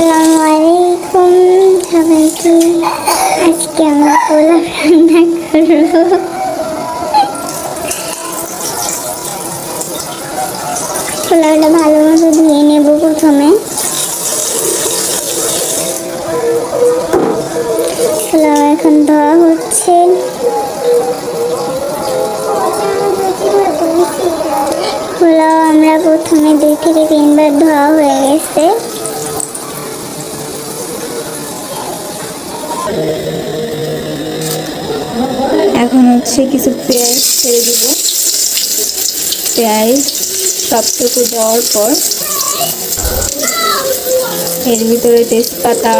আসসালামু আলাইকুম সবাইকে। আজকে আমরা পোলাও রান্না করব। পোলাওটা ভালো মতো ধুয়ে নেব প্রথমে। পোলাও এখন ধোয়া হচ্ছে। পোলাও আমরা প্রথমে দুই থেকে তিনবার ধোয়া হয়ে গেছে। হচ্ছে কিছু পেঁয়াজ ছেড়ে দিব। পেঁয়াজ সবটুকু দেওয়ার পর এর ভিতরে তেজপাতা,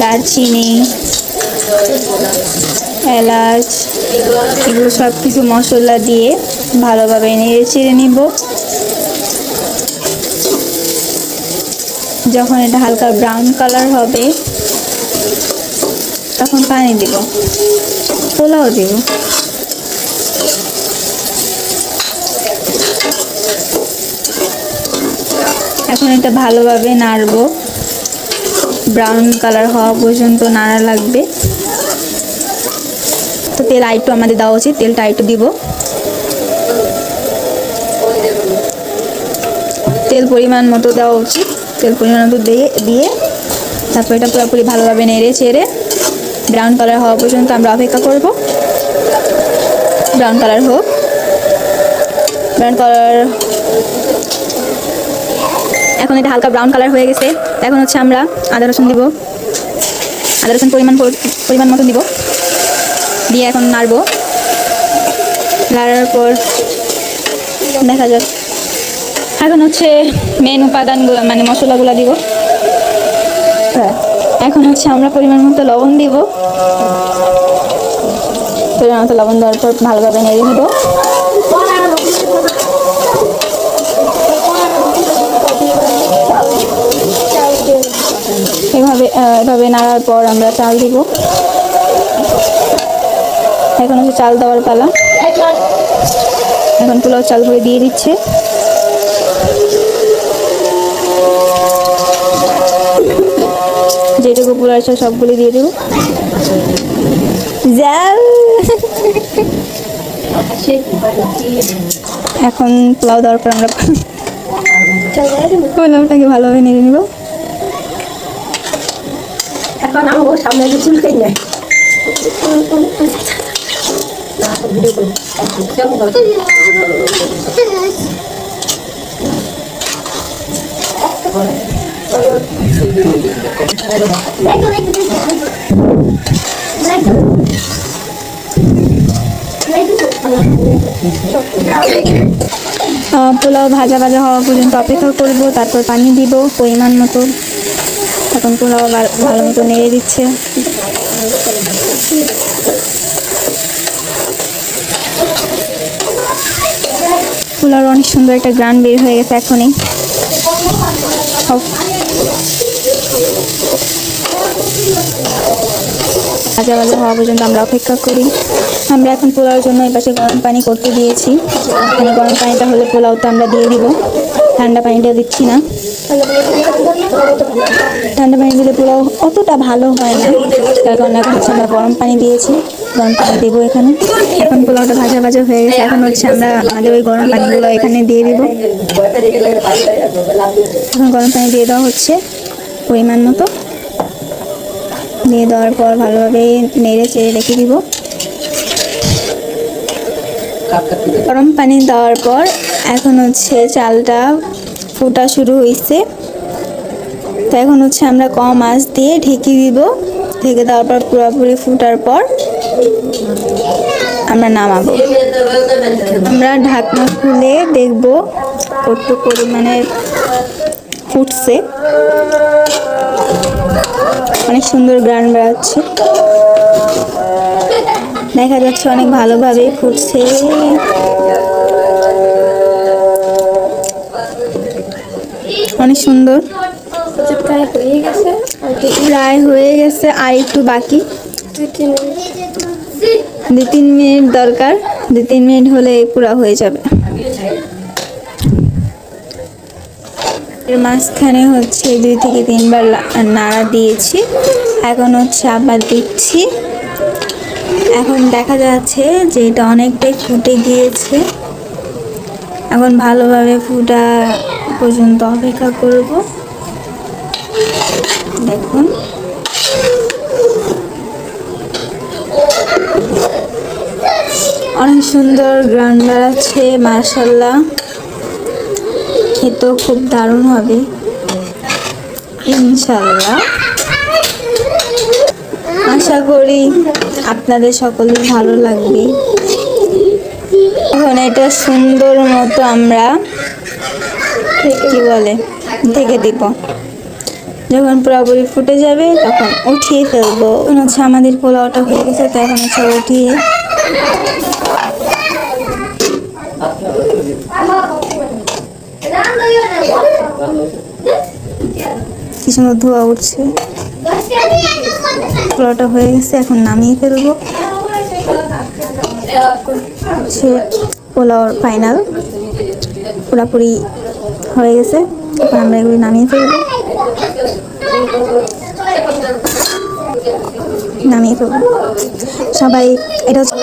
দারচিনি, এলাচ এগুলো সব কিছু মশলা দিয়ে ভালোভাবে নেড়ে চেড়ে নিব। যখন এটা হালকা ব্রাউন কালার হবে তখন পানি দিব। পোলাও দিব। এখন এটা ভালোভাবে নাড়বো। ব্রাউন কালার হওয়া পর্যন্ত নাড়া লাগবে। তো তেল আইটু আমাদের দেওয়া উচিত, তেলটা আইটু দিব। তেল পরিমাণ মতো দেওয়া উচিত। তেল পরিমাণ মতো দিয়ে দিয়ে তারপর এটা পুরোপুরি ভালোভাবে নেড়ে চেড়ে ব্রাউন কালার হওয়া পর্যন্ত আমরা অপেক্ষা করব। ব্রাউন কালার হোক। ব্রাউন কালার এখন এটা হালকা ব্রাউন কালার হয়ে গেছে। এখন হচ্ছে আমরা আদা, রসুন দিব। আদা, রসুন পরিমাণ পর- পরিমাণ মতো দিব। দিয়ে এখন নাড়বো। নাড়ার পর দেখা যাক। এখন হচ্ছে মেন উপাদানগুলো মানে মশলাগুলো দিব। হ্যাঁ। এখন হচ্ছে আমরা পরিমাণ মতো লবণ দিব। পরিমাণ মতো লবণ দেওয়ার পর ভালোভাবে নেড়ে দিব এভাবে এভাবে নাড়ার পর আমরা চাল দিব। এখন হচ্ছে চাল দেওয়ার পালা। এখন পোলাও চাল করে দিয়ে দিচ্ছে। যেটুকু পোলাও আছে সবগুলি দিয়ে দেবো। জাল এখন পোলাও দেওয়ার পর আমরা পোলাওটাকে ভালোভাবে নেড়ে নিব। এখন আমার সামনে চুলকাই নাই। আহ, পোলাও ভাজা ভাজা হওয়া পর্যন্ত অপেক্ষা করব, তারপর পানি দিব পরিমাণ মতো। এখন পোলাও ভালো মতো নেড়ে দিচ্ছে। পোলাওর অনেক সুন্দর একটা গ্রান বের হয়ে গেছে এখনই। 好, ভাজা ভাজা হওয়া পর্যন্ত আমরা অপেক্ষা করি। আমরা এখন পোলাওর জন্য এই পাশে গরম পানি করতে দিয়েছি। এখানে গরম পানিটা হলে পোলাওটা আমরা দিয়ে দিব। ঠান্ডা পানিটা দিচ্ছি না। ঠান্ডা পানি দিলে পোলাও অতটা ভালো হয় না। তার কারণে এখন হচ্ছে আমরা গরম পানি দিয়েছি। গরম পানি দেবো এখানে। এখন পোলাওটা ভাজা ভাজা হয়ে গেছে। এখন হচ্ছে আমরা আমাদের ওই গরম পানিগুলো এখানে দিয়ে দিব। এখন গরম পানি দিয়ে দেওয়া হচ্ছে পরিমাণ মতো। দিয়ে দেওয়ার পর ভালোভাবে নেড়ে চেড়ে রেখে দিব। গরম পানি দেওয়ার পর এখন হচ্ছে চালটা ফুটা শুরু হয়েছে তো এখন হচ্ছে আমরা কম আঁচ দিয়ে ঢেকে দিব। ঢেকে দেওয়ার পর পুরোপুরি ফুটার পর আমরা নামাবো। আমরা ঢাকনা খুলে দেখব কত পরিমাণে ফুটছে। অনেক সুন্দর গান বেড়াচ্ছে। দেখা যাচ্ছে অনেক ভালোভাবে ফুটছে। অনেক সুন্দর। প্রায় হয়ে গেছে আর একটু বাকি। দু তিন মিনিট দরকার। দু তিন মিনিট হলে পুরা হয়ে যাবে। মাঝখানে হচ্ছে দুই থেকে তিনবার নাড়া দিয়েছি। এখন হচ্ছে আবার দিচ্ছি। এখন দেখা যাচ্ছে যে এটা অনেকটাই ফুটে গিয়েছে। এখন ভালোভাবে ফুটা পর্যন্ত অপেক্ষা করব। দেখুন। অনেক সুন্দর গ্রান্ডার আছে মার্শাল্লাহ খেতেও খুব দারুণ হবে। ইনশাল্লাহ আশা করি আপনাদের সকলে ভালো লাগবে। এখন এটা সুন্দর মতো আমরা কি বলে, ঢেকে দিব। যখন পুরোপুরি ফুটে যাবে তখন উঠিয়ে ফেলব। হচ্ছে আমাদের পোলাওটা হয়ে গেছে তো এখন হচ্ছে উঠিয়ে কি সুন্দর ধোয়া উঠছে। পোলাওটা হয়ে গেছে, এখন নামিয়ে ফেলব। হচ্ছে পোলাওর ফাইনাল পুরাপুরি হয়ে গেছে, এখন আমরা এগুলি নামিয়ে ফেলব। নামিয়ে ফেলব। সবাই, এটা হচ্ছে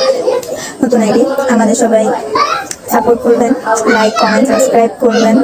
নতুন আইডি। আমাদের সবাই সাপোর্ট করবেন লাইক কমেন্ট সাবস্ক্রাইব করবেন।